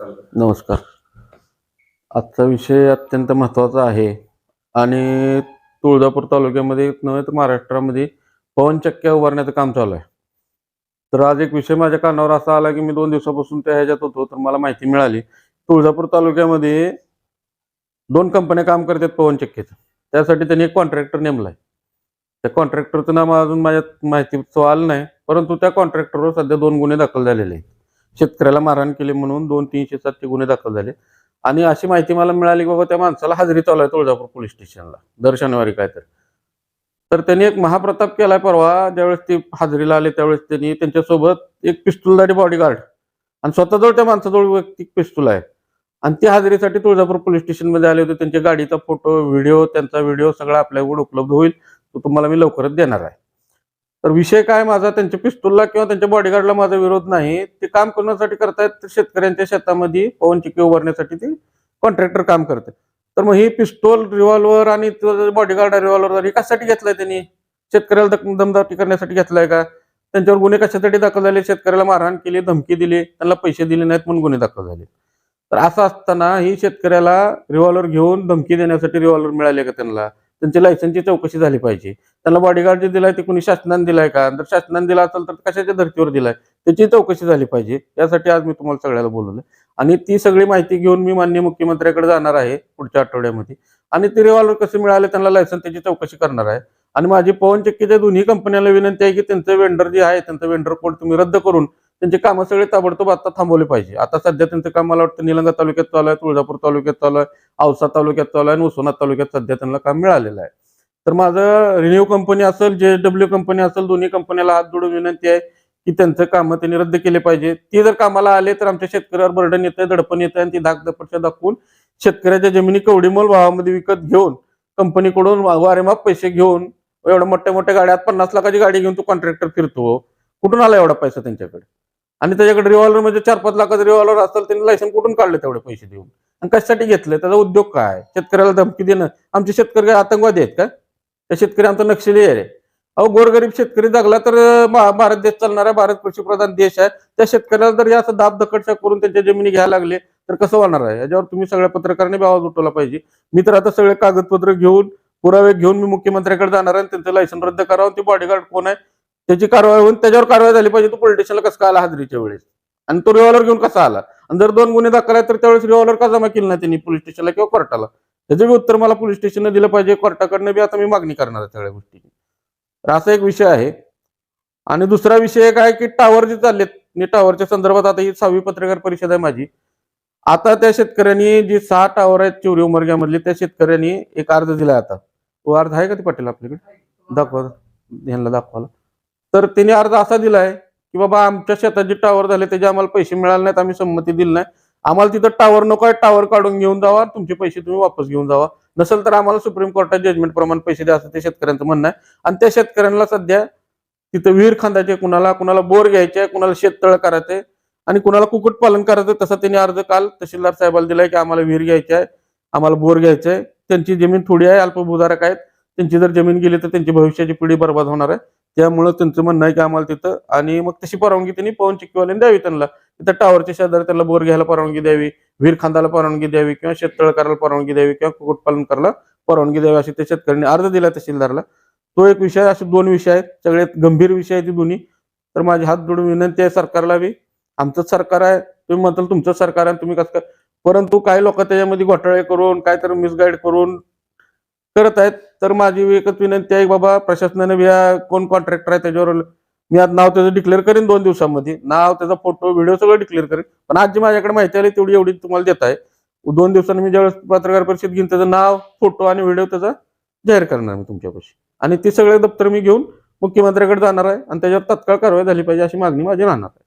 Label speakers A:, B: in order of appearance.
A: नमस्कार. आजचा विषय अत्यंत महत्त्वाचा आहे. आणि तुळजापूर तालुक्यामध्ये नव्हे तर महाराष्ट्रामध्ये पवनचक्क्या उभारण्याचं काम चालू आहे. तर आज एक विषय माझ्या कानावर असा आला की मी दोन दिवसापासून त्या ह्याच्यात होतो तर मला माहिती मिळाली. तुळजापूर तालुक्यामध्ये दोन कंपन्या काम करतात पवनचक्क्याचं त्यासाठी त्यांनी एक कॉन्ट्रॅक्टर नेमला आहे त्या कॉन्ट्रॅक्टरचं नाव अजून माझ्या माहिती आलं नाही परंतु त्या कॉन्ट्रॅक्टरवर सध्या दोन गुन्हे दाखल झालेले आहेत. शेतकऱ्याला मारहाण केली म्हणून दोन तीनशे सातशे गुन्हे दाखल झाले. आणि अशी माहिती मला मिळाली की बाबा त्या माणसाला हजेरी चालू आहे तुळजापूर पोलीस स्टेशनला. दर शनिवारी काय तर तर त्यांनी एक महाप्रताप केलाय परवा ज्यावेळेस ते हाजरीला आले त्यावेळेस त्यांनी त्यांच्यासोबत एक पिस्तूलदारी बॉडीगार्ड आणि स्वतःजवळ त्या माणसाजवळ वैयक्तिक पिस्तूल आहे. आणि ती हाजरीसाठी तुळजापूर पोलीस स्टेशनमध्ये आले होते. त्यांच्या गाडीचा फोटो व्हिडिओ त्यांचा व्हिडिओ सगळा आपल्याकडे उपलब्ध होईल. तो तुम्हाला मी लवकरच देणार आहे. तर विषय काय माझा? त्यांच्या पिस्तूलला किंवा त्यांच्या बॉडीगार्डला माझा विरोध नाही. ते काम करण्यासाठी करतायत तर शेतकऱ्यांच्या शेतामध्ये पवन चिके उभारण्यासाठी ते कॉन्ट्रॅक्टर काम करते तर मग ही पिस्तोल रिव्हॉल्वर आणि बॉडीगार्ड रिव्हॉल्वर हे कशासाठी घेतलंय त्यांनी? शेतकऱ्याला दक- दमदाटी करण्यासाठी घेतलाय का? त्यांच्यावर गुन्हे कशासाठी दाखल झाले? शेतकऱ्याला मारहाण केली धमकी दिली त्यांना पैसे दिले नाहीत म्हणून गुन्हे दाखल झाले. तर असं असताना ही शेतकऱ्याला रिव्हॉल्वर घेऊन धमकी देण्यासाठी रिव्हॉल्वर मिळाले का त्यांना? त्यांची लायसनची चौकशी झाली पाहिजे. त्यांना बॉडीगार्ड जे दिलाय ते कुणी शासनाने दिलाय का? जर शासनाने दिला असेल तर कशाच्या धर्तीवर दिलाय? त्याची चौकशी झाली पाहिजे. यासाठी आज मी तुम्हाला सगळ्याला बोलवलं आणि ती सगळी माहिती घेऊन मी माननीय मुख्यमंत्र्याकडे जाणार आहे पुढच्या आठवड्यामध्ये. आणि ते रिव्हॉल्वर कसे मिळाले त्यांना लायसन त्याची चौकशी करणार आहे. आणि माझी पवन चक्कीच्या दोन्ही कंपन्याला विनंती आहे की त्यांचं वेंडर जे आहे त्यांचं वेंडर कोड तुम्ही रद्द करून त्यांचे कामं सगळे ताबडतोब आता थांबवले पाहिजे. आता सध्या त्यांचं काम मला वाटतं निलंगा तालुक्यात चालू आहे तुळजापूर तालुक्यात चालू आहे औसा तालुक्यात चालू आहे आणि उस्मानाबाद तालुक्यात सध्या त्यांना काम मिळालेलं आहे. तर माझं रिन्यू कंपनी असेल जे डब्ल्यू कंपनी असेल दोन्ही कंपन्याला हात जोडून विनंती आहे की त्यांचं कामं त्यांनी रद्द केले पाहिजे. ते जर कामाला आले तर आमच्या शेतकऱ्यावर बर्डन येतं दडपण येतं आणि ती धाक दपटशा दाखवून शेतकऱ्याच्या जमिनी कवडीमोल भावामध्ये विकत घेऊन कंपनीकडून वारेमाप पैसे घेऊन एवढ्या मोठ्या मोठ्या गाड्यात पन्नास लाखाची गाडी घेऊन तो कॉन्ट्रॅक्टर फिरतो. कुठून आला एवढा पैसा त्यांच्याकडे? आणि त्याच्याकडे रिव्हॉल्वर म्हणजे चार पाच लाखाचं रिव्हॉल्वर असेल त्यांनी लायसन कुठून काढले तेवढे पैसे देऊन? आणि कशासाठी घेतले? त्याचा उद्योग काय? शेतकऱ्याला धमकी देणं. आमचे शेतकरी काय आतंकवादी आहेत का? त्या शेतकरी आमचा नक्षली आहे अहो गोरगरीब शेतकरी जगला तर भारत देश चालणारा भारत कृषीप्रधान देश आहे. त्या शेतकऱ्याला जर या दाब दकटशा करून त्यांच्या जमिनी घ्यायला लागले तर कसं होणार आहे? याच्यावर तुम्ही सगळ्या पत्रकारांनी आवाज उठवला पाहिजे. मी तर आता सगळे कागदपत्र घेऊन पुरावे घेऊन मी मुख्यमंत्र्याकडे जाणार आहे आणि त्यांचं लायसन रद्द करावं. ते बॉडीगार्ड कोण आहे? त्याची कारवाई होऊन त्याच्यावर कारवाई झाली पाहिजे. तो पोलिटिशियनला कसं आला हाजरीच्या वेळेस? आणि तो रिव्हॉल्वर घेऊन कसा आला? आणि जर दोन गुन्हे दाखल आहेत तर त्यावेळेस रिव्हॉल्वर का जमा केली नाही त्यांनी? पोलीस स्टेशनला किंवा कोर्टाला त्याचं बी उत्तर मला पोलीस स्टेशनने दिलं पाहिजे. कोर्टाकडनं बी आता मी मागणी करणार आहे सगळ्या गोष्टीची. तर असा एक विषय आहे. आणि दुसरा विषय एक आहे की टावर जे चाललेत मी टावरच्या संदर्भात आता ही सहावी पत्रकार परिषद आहे माझी. आता त्या शेतकऱ्यांनी जी सहा टावर आहेत चिवरी उमरग्यामधली त्या शेतकऱ्यांनी एक अर्ज दिलाय आता. तो अर्ज आहे का ते पाटील आपल्याकडे? दाखवा. ह्यांना दाखवायला. तर त्यांनी अर्ज असा दिलाय की बाबा आमच्या शेतात जे टावर झाले त्याचे आम्हाला पैसे मिळाले नाहीत आम्ही संमती दिली नाही. आम्हाला तिथं टावर नको आहे टावर काढून घेऊन जावा तुमचे पैसे तुम्ही वापस घेऊन जावा. नसेल तर आम्हाला सुप्रीम कोर्टात जजमेंट प्रमाणे पैसे द्या असं ते शेतकऱ्यांचं म्हणणं आहे. आणि त्या शेतकऱ्यांना सध्या तिथं विहीर खांदायचे कुणाला कुणाला बोर घ्यायचे कुणाला शेततळ करायचे आणि कुणाला कुक्कुटपालन करायचं तसा त्यांनी अर्ज काल तहसीलदार साहेबाला दिलाय की आम्हाला विहीर घ्यायची आहे आम्हाला बोर घ्यायचा आहे त्यांची जमीन थोडी आहे अल्पभूधारक आहेत त्यांची जर जमीन गेली तर त्यांची भविष्याची पिढी बर्बाद होणार आहे. त्यामुळं त्यांचं म्हणणं आहे की आम्हाला तिथं आणि मग तशी परवानगी त्यांनी पवन चिक्कीवाल्यांनी द्यावी त्यांना. तिथं टावरच्या शेजारी त्यांना बोर घ्यायला परवानगी द्यावी विहीर खांदाला परवानगी द्यावी किंवा शेततळ करायला परवानगी द्यावी किंवा कुक्कुटपालन करायला परवानगी द्यावी अशी त्या शेतकऱ्यांनी अर्ज दिला तहसीलदारला. तो एक विषय असे दोन विषय आहेत. सगळ्यात गंभीर विषय आहे ती दोन्ही. तर माझी हात जोडून विनंती आहे सरकारला बी आमचंच सरकार आहे. तुम्ही म्हणताल तुमचं सरकार आहे तुम्ही कसं परंतु काही लोक त्याच्यामध्ये घोटाळे करून काहीतरी मिसगाईड करून करत आहेत. तर माझी एकच विनंती आहे बाबा प्रशासनाने या कोण कॉन्ट्रॅक्टर आहे त्याच्यावर मी आज नाव त्याचं डिक्लेअर करेन दोन दिवसामध्ये. नाव त्याचा फोटो व्हिडिओ सगळं डिक्लेअर करेन. पण आज जी माझ्याकडे माहिती आली तेवढी एवढी तुम्हाला देत आहे. दोन दिवसांनी मी ज्यावेळेस पत्रकार परिषद घेईन त्याचं नाव फोटो आणि व्हिडिओ त्याचा जाहीर करणार मी तुमच्यापाशी. आणि ते सगळे दप्तर मी घेऊन मुख्यमंत्र्याकडे जाणार आहे आणि त्याच्यावर तत्काळ कारवाई झाली पाहिजे अशी मागणी माझी राहणार आहे.